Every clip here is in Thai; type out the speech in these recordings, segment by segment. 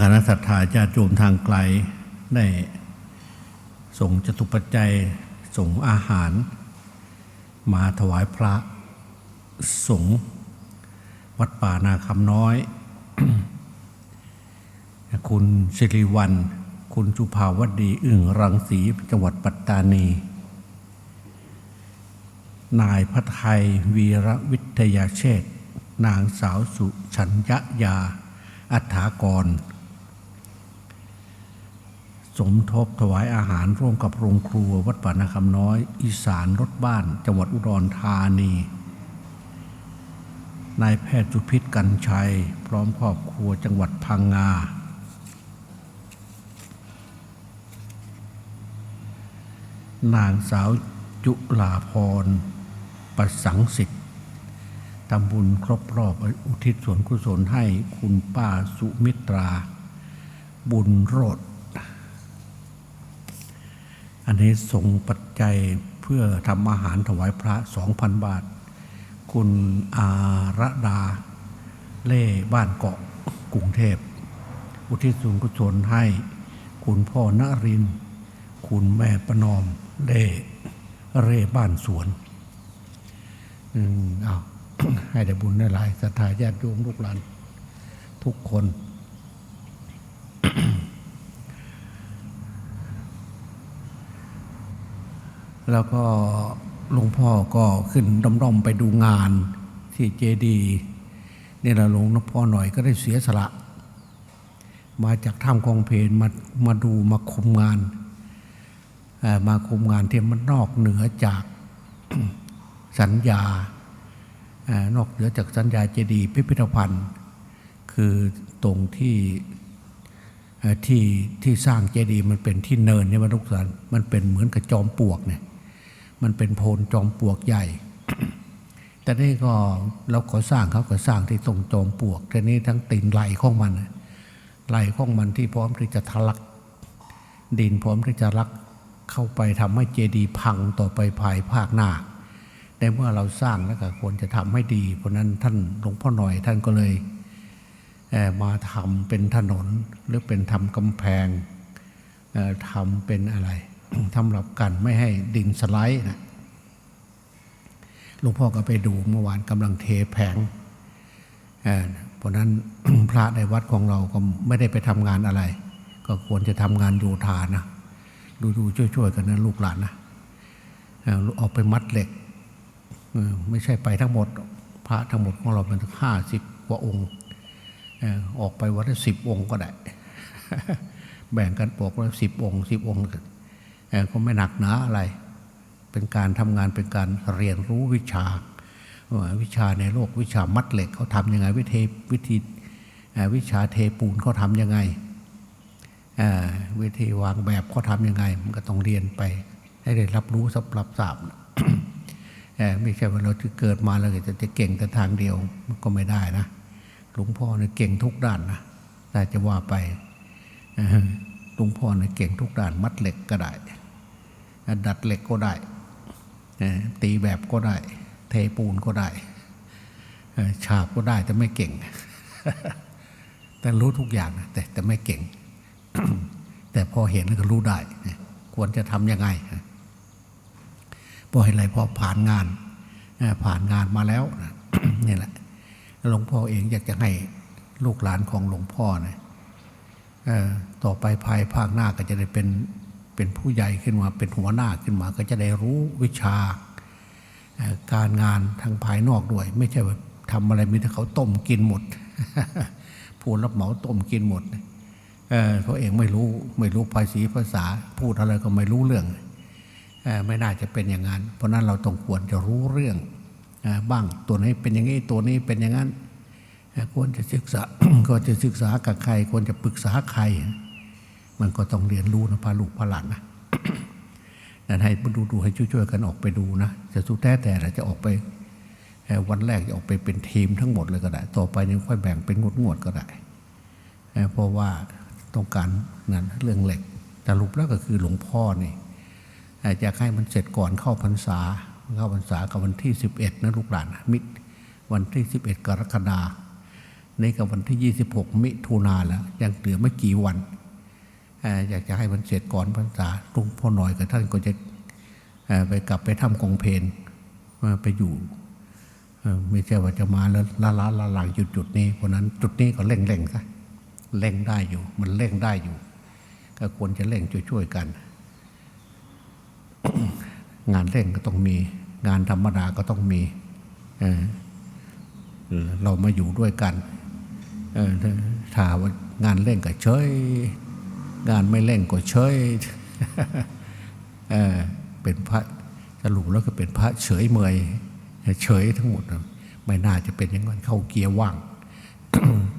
คณะศรัทธาญาติโยมทางไกลได้ส่งจตุปัจจัยส่งอาหาร มาถวายพระสงฆ์วัดป่านาคำน้อย คุณสิริวัลคุณจุภาวดีอึ่งรังสีจังหวัดปัตตานี นายพัทไทยวีระวิทยาเชษนางสาวสุชัญญยาอัฐากร สมทบถวายอาหารร่วมกับโรงครัว วัดป่านาคำน้อย อีสานรถบ้าน จังหวัดอุดรธานี นายแพทย์จุพิษกันชัย พร้อมครอบครัวจังหวัดพังงา นางสาวจุลาพรประสังสิทธิ์ทำบุญครบรอบอุทิศส่วนกุศลให้คุณป้าสุมิตรา บุญโรด อันนี้ส่งปัจจัยเพื่อทำอาหารถวายพระสองพันบาท คุณอาระดา เล่บ้านเกาะกรุงเทพ อุทิศส่วนกุศลให้ คุณพ่อนริน คุณแม่ประนอม เล่เร่บ้านสวนอืมเอาให้ได้บุญได้หลายศรัทธาญาติโยมลูกหลานทุกคน แล้วก็หลวงพ่อก็ขึ้นด้อมๆไปดูงานที่เจดีนี่แหละหลวงพ่อหน่อยก็ได้เสียสละ มาจากถ้ำกองเพนมามาดูมาคุมงาน มาคุมงานที่มันนอกเหนือจากสัญญาอนอกเหนือจากสัญญาเจดีพิพิธภัณฑ์ คือตรงที่ที่ที่สร้างเจดีย์มันเป็นที่เนินเนี่ยมันทุกสันมันเป็นเหมือนกับจอมปลวกเนี่ย มันเป็นโพนจอมปลวกใหญ่ แต่นี่ก็เราขอสร้างเขาก็สร้างที่ตรงจอมปลวกแต่นี้ทั้งตีนไหลของมันไหลของมันที่พร้อมที่จะทะลัก ดินพร้อมที่จะลักเข้าไปทำให้เจดีย์พังต่อไปภายภาคหน้าในเมื่อเราสร้างแล้วก็ควรจะทำให้ดี เพราะนั้นท่านหลวงพ่อหน่อยท่านก็เลยเมาทำเป็นถนนหรือเป็นทำกำแพงเอ่อทำเป็นอะไร ทำหรับกันไม่ให้ดินสไลด์นะหลวงพ่อก็ไปดูเมื่อวานกำลังเทแผงเอ่อเพราะนั้นพระในวัดของเราก็ไม่ได้ไปทำงานอะไร ก็ควรจะทำงานโยธานะดูดูช่วยๆกันนะลูกหลานนะเอ่อออกไปมัดเหล็กไม่ใช่ไปทั้งหมด พระทั้งหมดของเราเป็นห้าสิบกว่าองค์อ่อออกไปวันละสิบองค์ก็ได้ แบ่งกันปกแล้วสิบองค์สิบองค์ ก็ไม่หนักหนาอะไร เป็นการทำงานเป็นการเรียนรู้วิชา วิชาในโลกวิชามัดเหล็กเขาทำยังไงวิธีวิธีวิชาเทปูนเขาทำยังไงวิธีวางแบบเขาทำยังไง มันก็ต้องเรียนไป ให้ได้รับรู้สับรับทราบไม่ใช่ว่าเราที่เกิดมาแล้วจะจะเก่งแต่ทางเดียวมันก็ไม่ได้นะหลวงพ่อเนี่ยเก่งทุกด้านนะแต่จะว่าไปอ ลวงพ่อเนี่ยเก่งทุกด้าน มัดเหล็กก็ได้ ดัดเหล็กก็ได้ ตีแบบก็ได้ เทปูนก็ได้ ฉาบก็ได้แต่ไม่เก่ง แต่รู้ทุกอย่างแต่แต่ไม่เก่ง แต่พอเห็นก็รู้ได้ ควรจะทำยังไงนะเพราะอะไรพอผ่านงาน ผ่านงานมาแล้วนี่แหละหลวงพ่อเองอยากจะให้ลูกหลานของหลวงพ่อนะเอ่อ ต่อไปภายภาคหน้าก็จะได้เป็นเป็นผู้ใหญ่ขึ้นมาเป็นหัวหน้าขึ้นมา ก็จะได้รู้วิชาการงานทางภายนอกด้วย ไม่ใช่ว่าทำอะไรมีแต่เขาต้มกินหมดผู้รับเหมาต้มกินหมดเอ่อเขาเองไม่รู้ไม่รู้ภาษีภาษาพูดอะไรก็ไม่รู้เรื่องไม่น่าจะเป็นอย่างนั้น เพราะนั้นเราต้องควรจะรู้เรื่องบ้างตัวนี้เป็นอย่างนี้ตัวนี้เป็นอย่างนั้น ควรจะศึกษาควรจะศึกษากับใครควรจะปรึกษาใคร มันก็ต้องเรียนรู้นะพาลูกพาหลานนะนั่นให้ดูดูให้ช่วยๆกันออกไปดูนะจะสุดแท้แต่จะออกไปวันแรกจะออกไปเป็นทีมทั้งหมดเลยก็ได้ ต่อไปนี่ค่อยแบ่งเป็นงวดๆก็ได้ เพราะว่าต้องการนั้นเรื่องเหล็กแต่รูปแล้วก็คือหลวงพ่อนี่อยากให้มันเสร็จก่อนเข้าพรรษาเข้าพรรษากับวันที่ 11นะลูกหลานมิตรวันที่ 11 กรกฎาคม นี่ก็วันที่ 26 มิถุนาแล้วยังเหลือไม่กี่วันอยากจะให้มันเสร็จก่อนพรรษาหลุงพ่อหน่อยกับท่านก็จะไปกลับไปทำกองเพลนมาไปอยู่ไม่ใช่ว่าจะมาแล้วละล้าละหลังจุดจุดนี้เพราะนั้นจุดนี้ก็เร่งเร่งๆซะเร่งได้อยู่ มันเร่งได้อยู่ ก็ควรจะเร่งช่วยๆกัน งานเร่งก็ต้องมี งานธรรมดาก็ต้องมี เรามาอยู่ด้วยกัน ถ้าว่างานเร่งก็เฉยงานไม่เร่งก็เฉยเออเป็นพระสรุปแล้วก็เป็นพระเฉยเมยเฉยทั้งหมด ไม่น่าจะเป็นอย่างนั้นเข้าเกียร์ว่าง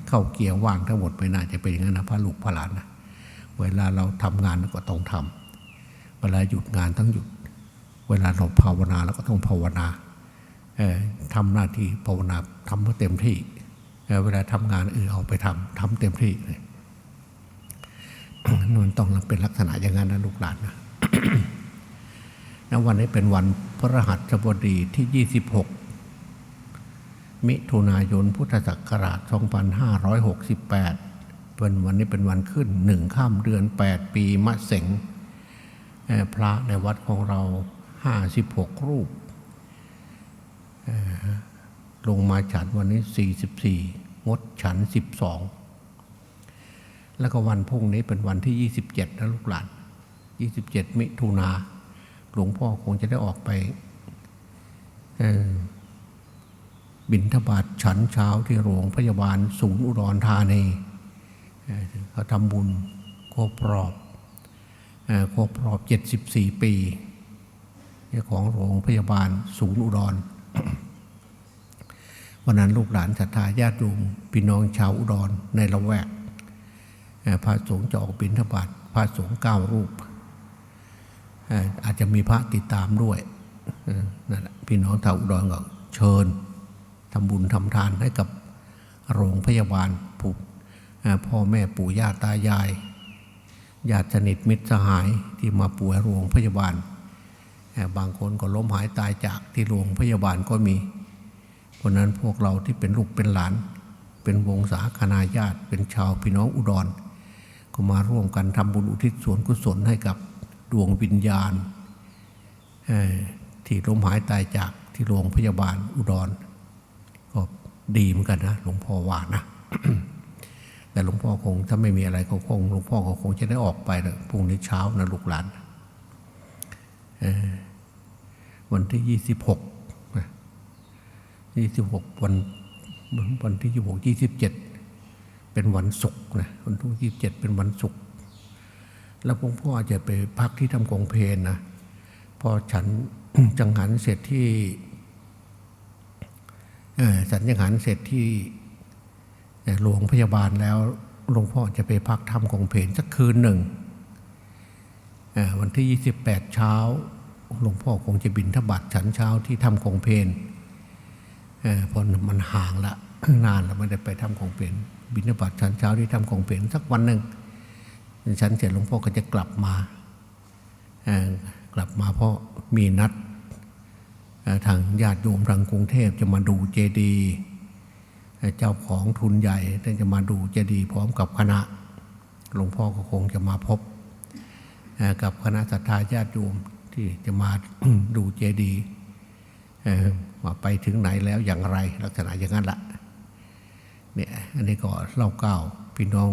เข้าเกียร์ว่างทั้งหมดไม่น่าจะเป็นอย่างนั้นนะพระลูกพระหลานนะเวลาเราทำงานก็ต้องทำเวลาหยุดงานต้องหยุด เวลาเราภาวนาเราก็ต้องภาวนาทำหน้าที่ภาวนาทำให้เต็มที่ เวลาทำงานเออเอาไปทำทำเต็มที่เลยมันต้องเป็นลักษณะอย่างนั้นนะลูกหลานนะนะวันนี้เป็นวันพระหัสบดีที่ 26 มิถุนายนพุทธศักราช 2568 เป็นวันนี้เป็นวันขึ้นหนึ่งข้ามเดือน 8 ปีมะเสงพระในวัดของเรา 56 รูปลงมาฉันวันนี้ 44 งดฉัน12แล้วก็วันพุ่งนี้เป็นวันที่ 27นะลูกหลาน 27 มิถุนาหลวงพ่อคงจะได้ออกไปบินทบาทฉันเช้าที่โรงพยาบาลศูนย์อุดรธานีเอ่อเขาทำบุญครบรอบครบรอบ 74 ปี ของโรงพยาบาลศูนย์อุดร วันนั้นลูกหลานศรัทธาญาติโยมพี่น้องชาวอุดรในละแวกพระสงฆ์จะออกบิณฑบาตพระสงฆ์เก้ารูป อาจจะมีพระติดตามด้วยนั่นแหละพี่น้องชาวอุดรก็เชิญทำบุญทำทานให้กับโรงพยาบาลผู้เอ่อพ่อแม่ปู่ย่าตายายญาติสนิทมิตรสหายที่มาป่วยโรงพยาบาล บางคนก็ล้มหายตายจากที่โรงพยาบาลก็มี เพราะนั้นพวกเราที่เป็นลูกเป็นหลาน เป็นวงศาคณาญาติ เป็นชาวพี่น้องอุดร ก็มาร่วมกันทำบุญอุทิศส่วนกุศลให้กับดวงวิญญาณ ที่ล้มหายตายจากที่โรงพยาบาลอุดร ก็ดีเหมือนกันนะหลวงพ่อว่านะแต่หลวงพ่อคงถ้าไม่มีอะไรก็คงหลวงพ่อก็คงจะได้ออกไปแล้พรุ่งนี้เช้านะลูกหลานวันที่ 26 ยี่สิบหกวันวันที่ยี่หกยี่สิบเจ็ดเป็นวันศุกร์นะวันที่ยี่สิบเจ็ดเป็นวันศุกร์แล้วหลวงพ่อจะไปพักที่ทำกองเพนนะพอฉันจังหันเสร็จที่ฉันจังหันเสร็จที่โรงพยาบาลแล้วหลวงพ่อจะไปพักทำกองเพนสักคืนหนึ่งวันที่ยี่สิบแปดเช้าหลวงพ่อคงจะบินทบัตฉันเช้าที่ทำกองเพน เออเพอมันห่างละนานแล้วไม่ได้ไปทำของเป็นบิณฑบาตชั้นเช้าที่ทำของเป็นสักวันหนึ่งชั้นเสร็จหลวงพ่อก็จะกลับมากลับมาเพราะมีนัดทางญาติโยมทางกรุงเทพจะมาดูเจดีย์เจ้าของทุนใหญ่ท่านจะมาดูเจดีย์พร้อมกับคณะหลวงพ่อก็คงจะมาพบกับคณะศรัทธาญาติโยมที่จะมาดูเจดีย์ ว่าไปถึงไหนแล้วอย่างไรลักษณะอย่างนั้นละเนี่ยอันนี้ก็เล่าเก้าพี่น้อง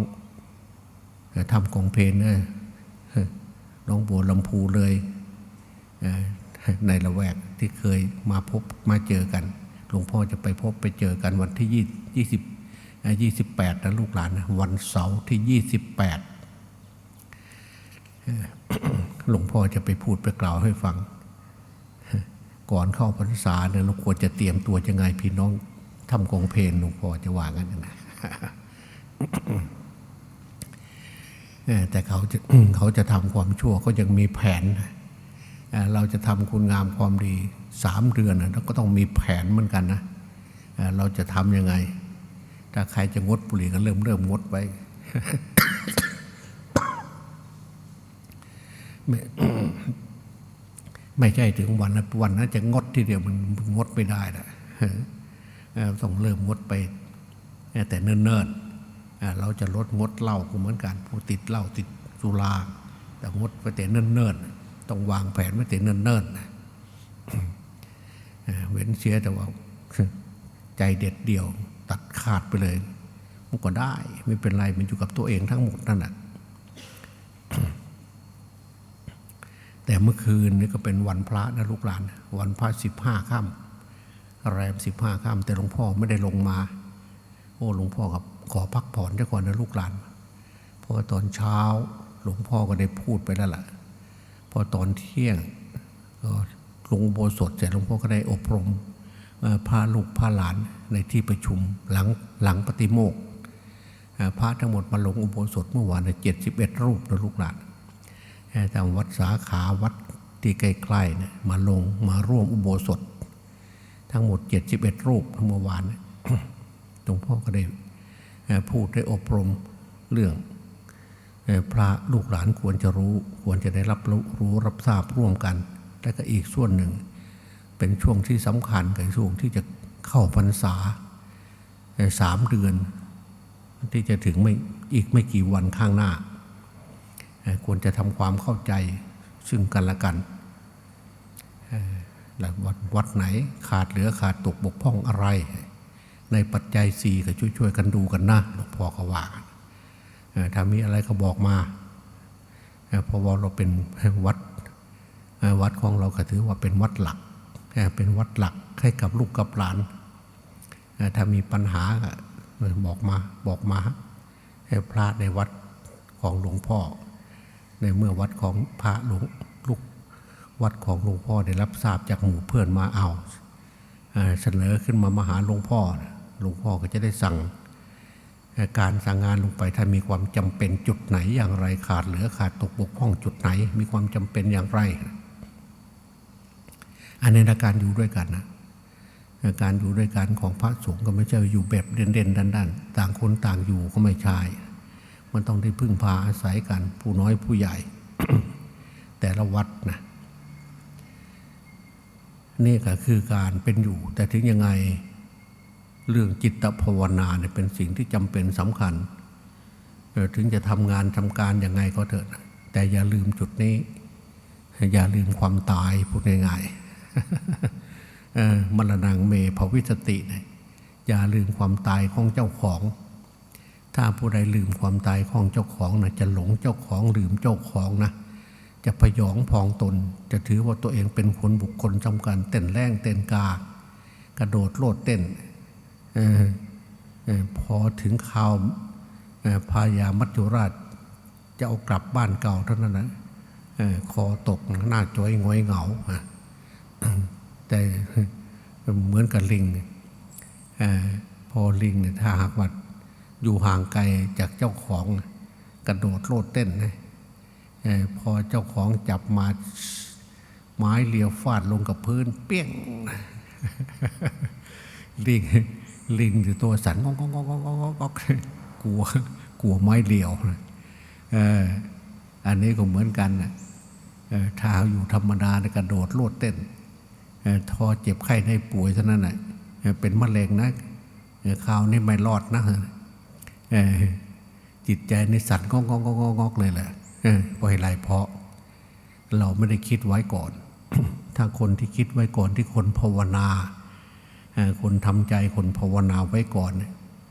ทำกองเพลนนะน้องบัวลำพูเลยในละแวกที่เคยมาพบมาเจอกัน หลวงพ่อจะไปพบไปเจอกันวันที่ยี่ยี่สิบยี่สิบแปดนะลูกหลานนะวันเสาร์ที่ยี่สิบแปดหลวงพ่อจะไปพูดไปกล่าวให้ฟัง ก่อนเข้าพรรษาเนี่ยเราควรจะเตรียมตัวยังไงพี่น้องทำกองเพลนหลวงพ่อจะว่ากันนะแต่เขาจะเขาจะทำความชั่วก็ยังมีแผน เราจะทำคุณงามความดีสามเดือนนะเราก็ต้องมีแผนเหมือนกันนะเอ่อเราจะทำยังไง ถ้าใครจะงดบุหรี่ก็เริ่มเริ่มงดไป ไม่ใช่ถึงวันนะวันนั้นจะงดทีเดียวมันงดไม่ได้นะเออต้องเริ่มงดไป แต่เนิ่นๆอ่าเราจะลดงดเหล้าก็เหมือนกันผู้ติดเหล้าติดสุราแต่งดไปแต่เนิ่นๆต้องวางแผนไว้แต่เนิ่นๆนะอ่าเว้นเสียแต่ว่าใจเด็ดเดี่ยว ตัดขาดไปเลยมันก็ได้ ไม่เป็นไรมันอยู่กับตัวเองทั้งหมดนั่นแหละ แต่เมื่อคืนนี่ก็เป็นวันพระนะลูกหลาน วันพระสิบห้าค่ำแรมสิบห้าค่ำแต่หลวงพ่อไม่ได้ลงมา โอ้หลวงพ่อครับขอพักผ่อนได้ก่อนนะลูกหลาน เพราะตอนเช้าหลวงพ่อก็ได้พูดไปแล้วล่ะพอตอนเที่ยงก็ลงโบสถเสร็จหลวงพ่อก็ได้อบรมพาลูกพาหลานในที่ประชุมหลังหลังปฏิโมกพระทั้งหมดมาลงอุโบสถเมื่อวานเจ็ดสิบเอ็ดรูปนะลูกหลาน เอ่ทางวัดสาขาวัดที่ใกล้ๆเนี่ยมาลงมาร่วมอุโบสถ ทั้งหมด 71 รูปเมื่อวานเนี่ยหลวงพ่อก็ได้เอ่อพูดได้อบรมเรื่องพระลูกหลานควรจะรู้ ควรจะได้รับรู้รับทราบร่วมกัน และก็อีกส่วนหนึ่ง เป็นช่วงที่สำคัญกับช่วงที่จะเข้าพรรษาสามเดือน ที่จะถึงไม่อีกไม่กี่วันข้างหน้า ควรจะทำความเข้าใจซึ่งกันและกันวัดวัดไหนขาดเหลือขาดตกบกพร่องอะไร ในปัจจัยสี่ก็ช่วยๆกันดูกันนะหลวงพ่อก็ว่าเอ่อถ้ามีอะไรก็บอกมาเพราะว่าเราเป็นวัดวัดของเราก็ถือว่าเป็นวัดหลัก เป็นวัดหลักให้กับลูกกับหลาน ถ้ามีปัญหาก็บอกมาบอกมาให้พระในวัดของหลวงพ่อ ในเมื่อวัดของพระหลวงลูกวัดของหลวงพ่อได้รับทราบจากหมู่เพื่อนมาเอาเสนอขึ้นมามาหาหลวงพ่อหลวงพ่อก็จะได้สั่งการสั่งงานลงไปถ้ามีความจำเป็นจุดไหนอย่างไรขาดเหลือขาดตกบกพร่องจุดไหน มีความจำเป็นอย่างไร อันนี้นการอยู่ด้วยกันนะการอยู่ด้วยกันของพระสงฆ์ก็ไม่ใช่อยู่แบบเด่นๆดันๆ ต่างคนต่างอยู่ก็ไม่ใช่ มันต้องได้พึ่งพาอาศัยกัน ผู้น้อยผู้ใหญ่ แต่ละวัดนะนี่ก็คือการเป็นอยู่ แต่ถึงยังไงเรื่องจิตภาวนาเนี่ยเป็นสิ่งที่จำเป็นสำคัญเอ่ถึงจะทำงานทำการยังไงก็เถอะ แต่อย่าลืมจุดนี้ อย่าลืมความตายพูดง่ายๆมรณงเมภวิสติ อย่าลืมความตายของเจ้าของ ถ้าผู้ใดลืมความตายของเจ้าของนะจะหลงเจ้าของลืมเจ้าของนะจะพยองพองตน จะถือว่าตัวเองเป็นคนบุคคลสำคัญเต้นแรงเต้นกา กระโดดโลดเต้นออออพอถึงข่าวพายามัจจุราช จะเอากลับบ้านเก่าเท่านั้นนะออคอตกหน้าจ้อยงอยเหงาแต่เหมือนกับลิงออพอลิงเนี่ยถ้าหากว่า อยู่ห่างไกลจากเจ้าของกระโดดโลดเต้นนะพอเจ้าของจับมาไม้เลียวฟาดลงกับพื้น เปี้ยงลิงลิงอยู่ตัวสันงอกงอกงอกงอกงอกกลัวกลัวไม้เลียวเอออันนี้ก็เหมือนกันนะเออถ้าอยู่ธรรมดาเนี่ยกระโดดโลดเต้นเออทอเจ็บไข้ได้ป่วยเท่านั้นแหละเป็นมะเร็งนะคราวนี้ไม่รอดนะ จิตใจในสัตว์งอกงอกงอกงอกเลยแหละเอเพราะอะไรเพราะ เราไม่ได้คิดไว้ก่อน ถ้าคนที่คิดไว้ก่อนที่คนภาวนาคนทำใจคนภาวนาไว้ก่อน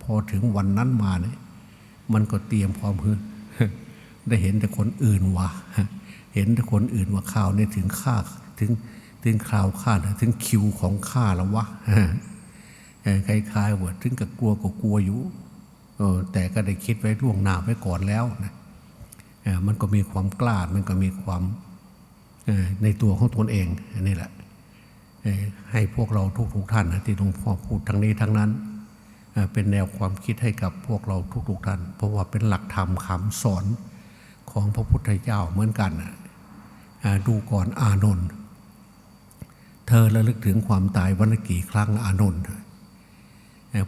พอถึงวันนั้นมาเนี่ยมันก็เตรียมพร้อมคือได้เห็นแต่คนอื่นว่าเห็นแต่คนอื่นว่าข้าวเนี่ยถึงข้าถึงถึงคราวข้านะถึงคิวของข้าแล้ววะคล้ายๆว่าถึงกับกลัวก็กลัวอยู่ ออแต่ก็ได้คิดไว้ล่วงหน้าไว้ก่อนแล้วนะออมันก็มีความกล้า มันก็มีความออในตัวของตนเองอันนี้แหละออให้พวกเราทุกๆท่านนะที่หลวงพ่อพูดทั้งนี้ทั้งนั้นเออเป็นแนวความคิดให้กับพวกเราทุกๆท่าน เพราะว่าเป็นหลักธรรมคำสอนของพระพุทธเจ้าเหมือนกันนะออดูก่อนอานนท์เธอระลึกถึงความตายวันละกี่ครั้งอานนท์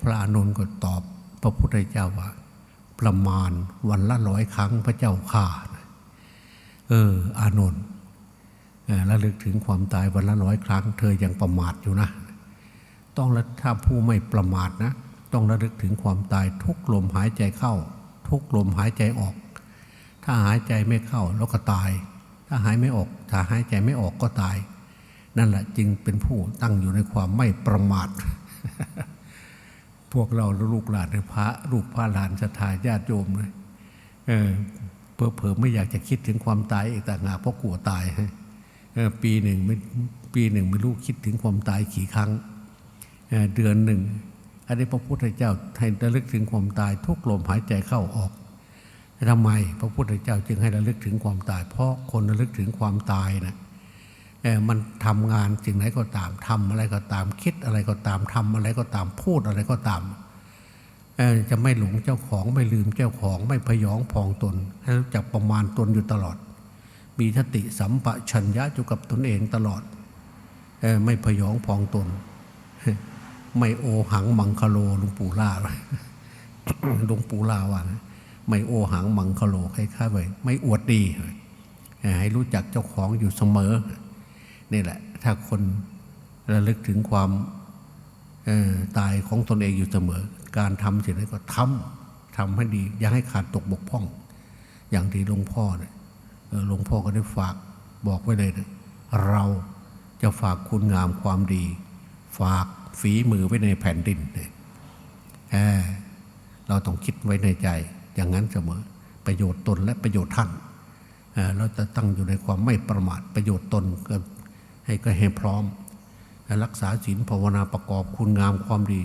พระอานนท์ก็ตอบ พระพุทธเจ้าว่า ประมาณวันละร้อยครั้งพระเจ้าข่าเออ อานนท์ระลึกถึงความตายวันละร้อยครั้ง เธอยังประมาทอยู่นะ ต้องล้วถ้าผู้ไม่ประมาทนะ ต้องระลึกถึงความตายทุกลมหายใจเข้า ทุกลมหายใจออก ถ้าหายใจไม่เข้าเราก็ตาย ถ้าหายไม่ออก ถ้าหายใจไม่ออกก็ตาย นั่นแหละจึงเป็นผู้ตั้งอยู่ในความไม่ประมาท พวกเราลูกหลานในพระลูกพระหลานศรัทธาญาติโยมเลยเออเผลอเผลอไม่อยากจะคิดถึงความตายอีกต่างหากเพราะกลัวตายเออปีหนึ่งไม่ปีหนึ่งไม่รู้คิดถึงความตายกี่ครั้งเเดือนหนึ่งอันนี้พระพุทธเจ้าให้ระลึกถึงความตายทุกลมหายใจเข้าออกทำไมพระพุทธเจ้าจึงให้ระลึกถึงความตาย เพราะคนระลึกถึงความตายนะเออ มันทำงานสิ่งไหนก็ตามทำอะไรก็ตาม คิดอะไรก็ตามทำอะไรก็ตามพูดอะไรก็ตามเอ่อจะไม่หลงเจ้าของไม่ลืมเจ้าของไม่พยองพองตนให้รู้จักประมาณตนอยู่ตลอด มีสติสัมปชัญญะอยู่กับตนเองตลอดเออไม่พยองพองตน ไม่โอหังมังคโลหลุงปู่ล่าหลุงปู่ล่าว่านะไม่โอหังมังคโลคล้ายๆไปไม่อวดดีเออให้รู้จักเจ้าของอยู่เสมอ นี่แหละ ถ้าคนระลึกถึงความตายของตนเองอยู่เสมอ การทำสิ่งใดก็ทำทำให้ดี อย่าให้ขาดตกบกพร่อง อย่างที่หลวงพ่อเนี่ยหลวงพ่อก็ได้ฝากบอกไว้เลยนะเราจะฝากคุณงามความดี ฝากฝีมือไว้ในแผ่นดินเนี่ยเราต้องคิดไว้ในใจ อย่างนั้นเสมอ ประโยชน์ตนและประโยชน์ท่านเออเราจะตั้งอยู่ในความไม่ประมาทประโยชน์ตนก็ ให้ก็ให้พร้อม รักษาศีลภาวนาประกอบคุณงามความดี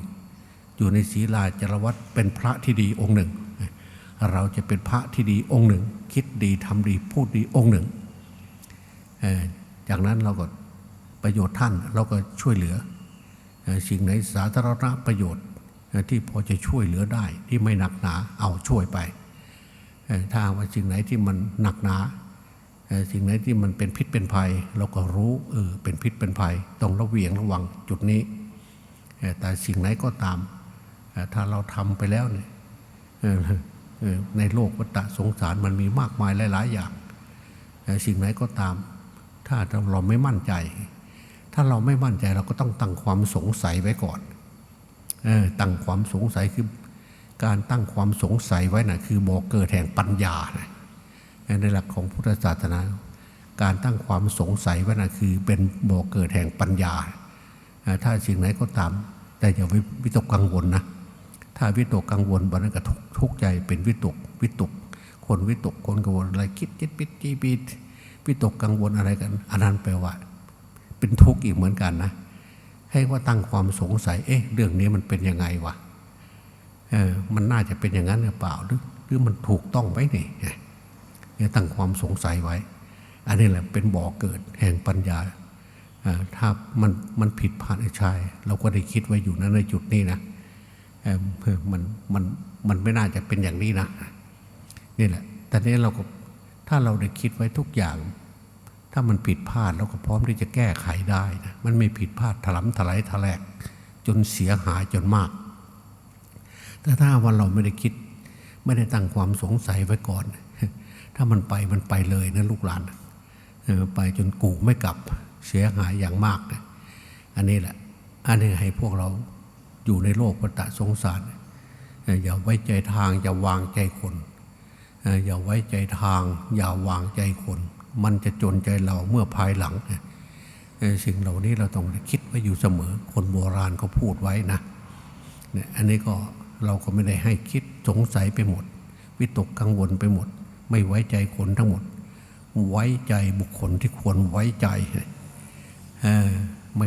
อยู่ในศีลาจารวัตเป็นพระที่ดีองค์หนึ่ง เราจะเป็นพระที่ดีองค์หนึ่ง คิดดีทำดีพูดดีองค์หนึ่ง จากนั้นเราก็ประโยชน์ท่านเราก็ช่วยเหลือ สิ่งไหนสาธารณประโยชน์ที่พอจะช่วยเหลือได้ที่ไม่หนักหนาเอาช่วยไปถ้าว่าสิ่งไหนที่มันหนักหนา สิ่งไหนที่มันเป็นพิษเป็นภัย เราก็รู้เออเป็นพิษเป็นภัย ต้องระเวียงระวังจุดนี้ แต่สิ่งไหนก็ตาม ถ้าเราทำไปแล้วเนี่ยในโลกวัฏสงสารมันมีมากมายหลาย ๆ อย่างเอ่สิ่งไหนก็ตาม ถ้าเราไม่มั่นใจ ถ้าเราไม่มั่นใจเราก็ต้องตั้งความสงสัยไว้ก่อนออตั้งความสงสัยคือการตั้งความสงสัยไว้น่ะคือบ่อเกิดแห่งปัญญานะ ในหลักของพุทธศาสนา การตั้งความสงสัยว่านะคือเป็นบ่อเกิดแห่งปัญญา ถ้าสิ่งไหนก็ตาม แต่อย่าวิวิตกกังวลนะ ถ้าวิตกกังวลบันนั้นก็ทุกทุกใจเป็นวิตกวิตก คนวิตกคนกังวลอะไรคิดจิตปิดจีปิดวิตกกังวลอะไรกันอันนั้นแปลว่า เป็นทุกข์อีกเหมือนกันนะ ให้ว่าตั้งความสงสัย เอ๊ะ เรื่องนี้มันเป็นยังไงวะเออมันน่าจะเป็นอย่างนั้นหรือเปล่าหรือหรือมันถูกต้องไหมนี่เนี่ย ตั้งความสงสัยไว้ อันนี้แหละเป็นบ่อเกิดแห่งปัญญาถ้ามันมันผิดพลาดไอ้ชายเราก็ได้คิดไว้อยู่นะในจุดนี้นะเอ่อเออมันมันมันไม่น่าจะเป็นอย่างนี้นะนี่แหละ แต่นี้เราก็ถ้าเราได้คิดไว้ทุกอย่าง ถ้ามันผิดพลาดเราก็พร้อมที่จะแก้ไขได้นะมันไม่ผิดพลาดถลำถลายทะแลกจนเสียหายจนมาก แต่ถ้าวันเราไม่ได้คิด ไม่ได้ตั้งความสงสัยไว้ก่อน ถ้ามันไปมันไปเลยนะลูกหลานไปจนกูไม่กลับเสียหายอย่างมากนะอันนี้แหละ อันนี้ให้พวกเราอยู่ในโลกวัฏสงสาร อย่าไว้ใจทาง อย่าวางใจคน อย่าไว้ใจทาง อย่าวางใจคน มันจะจนใจเราเมื่อภายหลัง สิ่งเหล่านี้เราต้องคิดไว้อยู่เสมอ คนโบราณเขาพูดไว้นะเนี่ยอันนี้ก็เราก็ไม่ได้ให้คิดสงสัยไปหมด วิตกกังวลไปหมด ไม่ไว้ใจคนทั้งหมด ไว้ใจบุคคลที่ควรไว้ใจไม่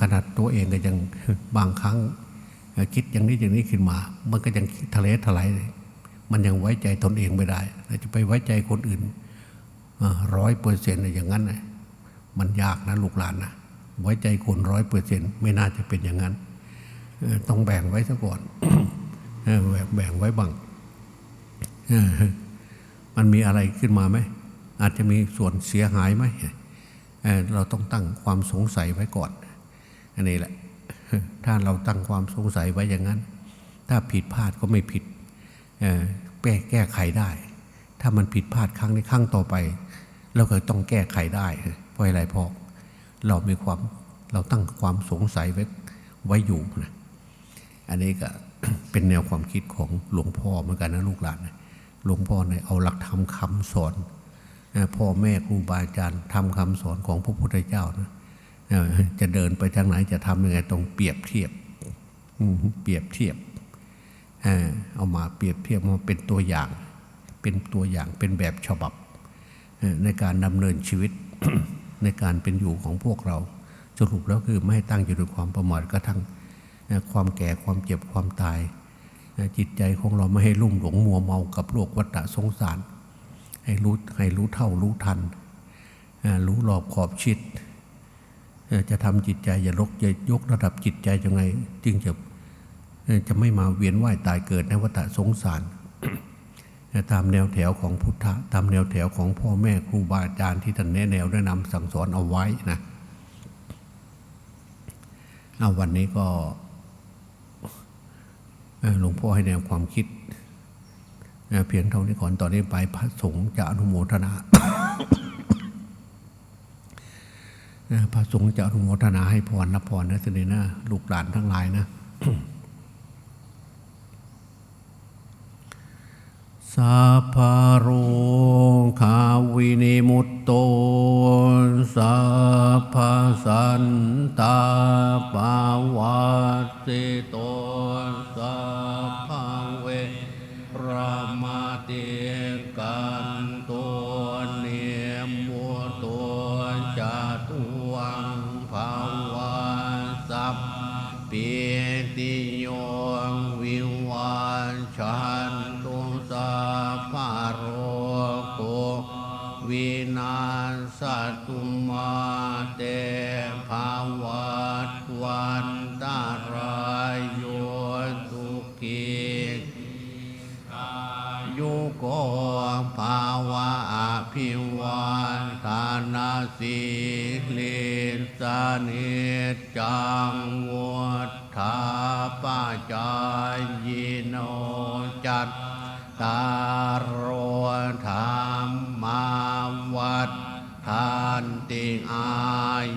ขนาดตัวเองก็ยังบางครั้ง คิดอย่างนี้อย่างนี้ขึ้นมา มันก็ยังทะเลถลายเลยมันยังไว้ใจตนเองไม่ได้จะไปไว้ใจคนอื่นร้อยเปอร์เซ็นต์อย่างนั้นมันยากนะลูกหลานนะไว้ใจคนร้อยเปอร์เซ็นต์ไม่น่าจะเป็นอย่างนั้นต้องแบ่งไว้ซะก่อนแบ่งไว้บ้าง มันมีอะไรขึ้นมาไหม อาจจะมีส่วนเสียหายไหมเออเราต้องตั้งความสงสัยไว้ก่อน อันนี้แหละ ถ้าเราตั้งความสงสัยไว้อย่างนั้น ถ้าผิดพลาดก็ไม่ผิดเอ่อแก้แก้ไขได้ ถ้ามันผิดพลาดครั้งในครั้งต่อไป เราก็ต้องแก้ไขได้ เพราะอะไรเพราะเรามีความเราตั้งความสงสัยไว้ไว้อยู่นะ อันนี้ก็เป็นแนวความคิดของหลวงพ่อเหมือนกันนะลูกหลานนะ หลวงพ่อเนี่ยเอาหลักธรรมคำสอนพ่อแม่ครูบาอาจารย์ทำคำสอนของพระพุทธเจ้านะจะเดินไปทางไหนจะทำยังไงต้องเปรียบเทียบอืเปรียบเทียบเออเอามาเปรียบเทียบมาเป็นตัวอย่าง เป็นตัวอย่างเป็นแบบฉบับในการดำเนินชีวิตในการเป็นอยู่ของพวกเราสรุปแล้วคือไม่ให้ตั้งอยู่ด้วยความประมาทกระทั่งความแก่ความเจ็บความตาย จิตใจของเราไม่ให้ลุ่มหลงมัวเมากับโลกวัฏสงสาร ให้รู้ให้รู้เท่ารู้ทัน รู้รอบขอบชิด จะทำจิตใจอย่าลกอย่ายกระดับจิตใจยังไง จึงจะจะไม่มาเวียนว่ายตายเกิดในวัฏสงสาร ตามแนวแถวของพุทธะตามแนวแถวของพ่อแม่ครูบาอาจารย์ที่ท่านแนะแนวแนะนำสั่งสอนเอาไว้นะเอาวันนี้ก็ หลวงพ่อให้แนวความคิด เพียงเท่านี้ก่อนตอนนี้ไปพระสงฆ์จะอนุโมทนาพระสงฆ์จะอนุโมทนาให้พรรับพรนะสินีนะลูกหลานทั้งหลายนะสัพพโรคาวินิมุตโตสัพพสันตาปาวัตสิโต สัพพังเวรามาติกันตัวเนียมวัวตัวจาตุ จจังวุฒาปจายโนจัตตารโอธรรมาวัฏทานติอา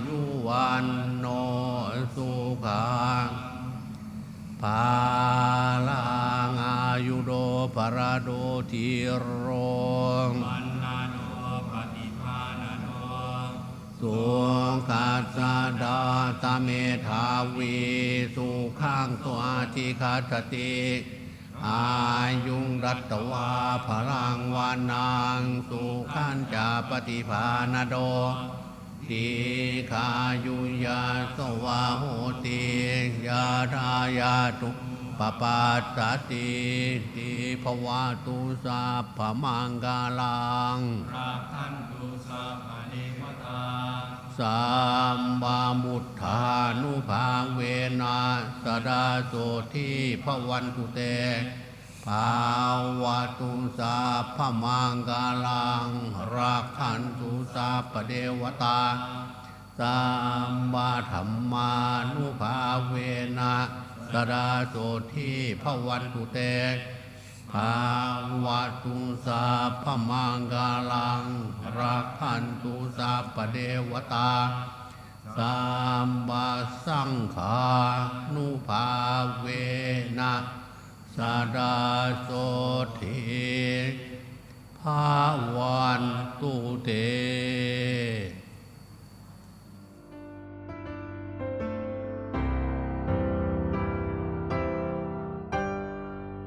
ยุวันโนสุขังภาลังอายุโดปราโดทีโรมันนาโนปฏิภาณโนสุขัสสะดา ตเมธาวีสุขังตัวทิคาตติอายุงรัตวาพลังวานังสุขันจาปฏิภาณโดทีขายุยาสวาโหติยาทายาตุปปาสติติภวาตุสัพมังกาลังสั สามบามุทธานุภาเวนะสดาโสที่พระวันตุเตภาวะตุสาพมังกาลังรักขันตุสาปเดวตาสัมมาธรรมานุภาเวนะสดาโสที่พระวันตุเต ภาวะตุสาพมังกาลังรักขันตุสาปเดวตาสัมมาสังขานุภาเวนะสาดาโสทิภาวันตุเต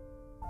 ื่